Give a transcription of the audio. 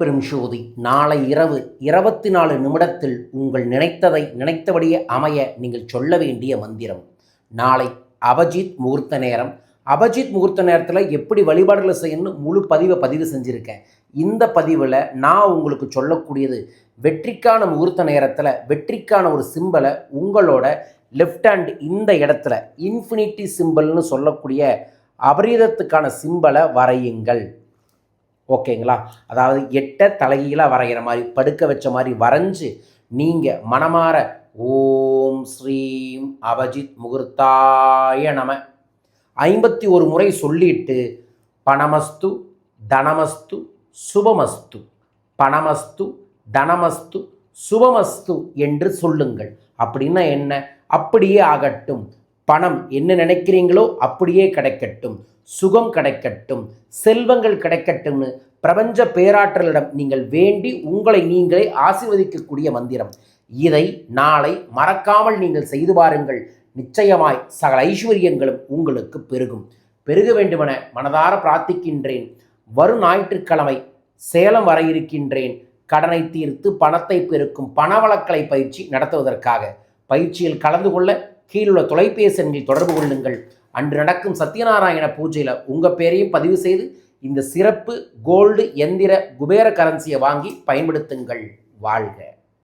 அருட்பெரும் ஜோதி. நாளை இரவு இருபத்தி நாலு நிமிடத்தில் உங்கள் நினைத்ததை நினைத்தபடியே அமைய நீங்கள் சொல்ல வேண்டிய மந்திரம். நாளை அபஜித் முகூர்த்த நேரம். அபஜித் முகூர்த்த நேரத்தில் எப்படி வழிபாடுகளை செய்யணும்னு முழு பதிவை பதிவு செஞ்சுருக்கேன். இந்த பதிவில் நான் உங்களுக்கு சொல்லக்கூடியது வெற்றிக்கான முகூர்த்த நேரத்தில் வெற்றிக்கான ஒரு சிம்பலை உங்களோட லெஃப்ட் ஹேண்ட் இந்த இடத்துல இன்ஃபினிட்டி சிம்பிள்னு சொல்லக்கூடிய அபரீதத்துக்கான சிம்பலை வரையுங்கள். ஓகேங்களா? அதாவது எட்ட தலைகீழாக வரைகிற மாதிரி படுக்க வச்ச மாதிரி வரைஞ்சு நீங்கள் மனமாற ஓம் ஸ்ரீம் அபஜித் முகூர்த்தாய நம. ஐம்பத்தி ஒரு முறை சொல்லிட்டு பணமஸ்து தனமஸ்து சுபமஸ்து பணமஸ்து தனமஸ்து சுபமஸ்து என்று சொல்லுங்கள். அப்படின்னா என்ன? அப்படியே ஆகட்டும். பணம் என்ன நினைக்கிறீங்களோ அப்படியே கிடைக்கட்டும். சுகம் கிடைக்கட்டும். செல்வங்கள் கிடைக்கட்டும்னு பிரபஞ்ச பேராற்றலிடம் நீங்கள் வேண்டி உங்களை நீங்களே ஆசீர்வதிக்கக்கூடிய மந்திரம். இதை நாளை மறக்காமல் நீங்கள் செய்து பாருங்கள். நிச்சயமாய் சகல ஐஸ்வர்யங்களும் உங்களுக்கு பெருகும். பெருக வேண்டுமென மனதார பிரார்த்திக்கின்றேன். வரும் ஞாயிற்றுக்கிழமை சேலம் வர இருக்கின்றேன். கடனை தீர்த்து பணத்தை பெருக்கும் பணவளக்கலை பயிற்சி நடத்துவதற்காக. பயிற்சியில் கலந்து கொள்ள கீழுள்ள தொலைபேசி எண்ணில் தொடர்பு கொள்ளுங்கள். அன்று நடக்கும் சத்யநாராயண பூஜையில் உங்கள் பேரையும் பதிவு செய்து இந்த சிறப்பு கோல்டு எந்திர குபேர கரன்சியை வாங்கி பயன்படுத்துங்கள். வாழ்க.